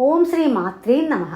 ఓం శ్రీ మాత్రే నమ.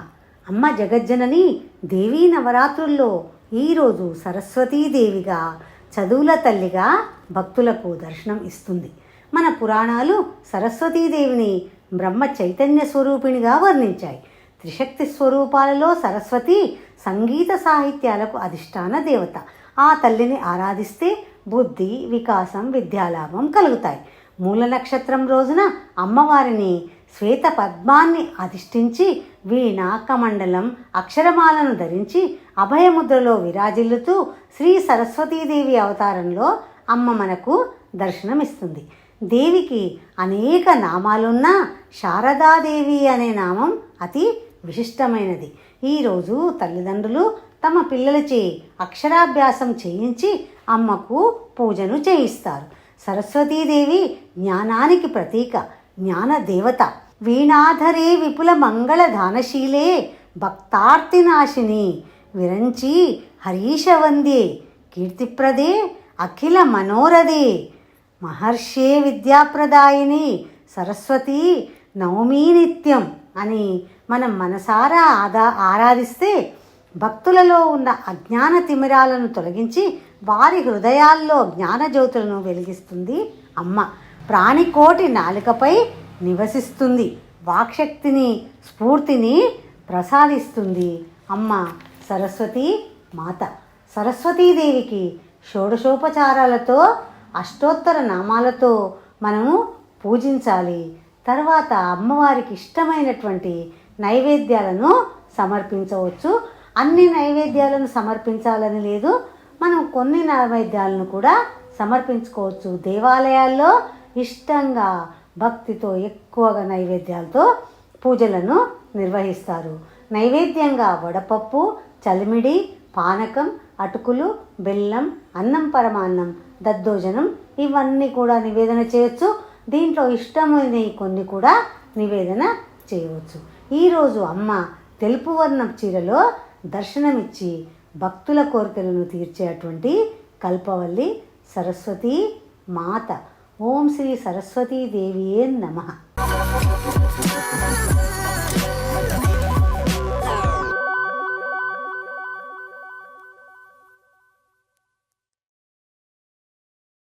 అమ్మ జగజ్జనని దేవీ నవరాత్రుల్లో ఈరోజు సరస్వతీదేవిగా చదువుల తల్లిగా భక్తులకు దర్శనం ఇస్తుంది. మన పురాణాలు సరస్వతీదేవిని బ్రహ్మ చైతన్య స్వరూపిణిగా వర్ణించాయి. త్రిశక్తి స్వరూపాలలో సరస్వతి సంగీత సాహిత్యాలకు అధిష్టాన దేవత. ఆ తల్లిని ఆరాధిస్తే బుద్ధి వికాసం విద్యాలాభం కలుగుతాయి. మూల నక్షత్రం రోజున అమ్మవారిని శ్వేత పద్మాన్ని అధిష్ఠించి వీణ కమండలం అక్షరమాలను ధరించి అభయముద్రలో విరాజిల్లుతూ శ్రీ సరస్వతీదేవి అవతారంలో అమ్మ మనకు దర్శనమిస్తుంది. దేవికి అనేక నామాలున్నా శారదాదేవి అనే నామం అతి విశిష్టమైనది. ఈరోజు తల్లిదండ్రులు తమ పిల్లలచే అక్షరాభ్యాసం చేయించి అమ్మకు పూజను చేయిస్తారు. సరస్వతీదేవి జ్ఞానానికి ప్రతీక. జ్ఞానదేవత. వీణాధరే విపుల మంగళ దానశీలే భక్తార్తినాశిని. విరంచి హరీషవందే కీర్తిప్రదే అఖిల మనోరదే మహర్షే విద్యాప్రదాయిని సరస్వతి నవమీ నిత్యం అని మనం మనసారా ఆదా ఆరాధిస్తే భక్తులలో ఉన్న అజ్ఞాన తిమిరాలను తొలగించి వారి హృదయాల్లో జ్ఞానజ్యోతులను వెలిగిస్తుంది అమ్మ. ప్రాణికోటి నాలుకపై నివసిస్తుంది. వాక్శక్తిని స్ఫూర్తిని ప్రసాదిస్తుంది అమ్మ. సరస్వతి మాత. సరస్వతీదేవికి షోడశోపచారాలతో అష్టోత్తర నామాలతో మనము పూజించాలి. తర్వాత అమ్మవారికి ఇష్టమైనటువంటి నైవేద్యాలను సమర్పించవచ్చు. అన్ని నైవేద్యాలను సమర్పించాలని లేదు. మనం కొన్ని నైవేద్యాలను కూడా సమర్పించుకోవచ్చు. దేవాలయాల్లో ఇష్టంగా భక్తితో ఎక్కువగా నైవేద్యాలతో పూజలను నిర్వహిస్తారు. నైవేద్యంగా వడపప్పు చలిమిడి పానకం అటుకులు బెల్లం అన్నం పరమాన్నం దద్దోజనం ఇవన్నీ కూడా నివేదన చేయొచ్చు. దీంట్లో ఇష్టమైన కొన్ని కూడా నివేదన చేయవచ్చు. ఈరోజు అమ్మ తెలుపు వర్ణం చీరలో దర్శనమిచ్చి భక్తుల కోరికలను తీర్చేటువంటి కల్పవల్లి సరస్వతి మాత. ఓం శ్రీ సరస్వతీ దేవియే నమః.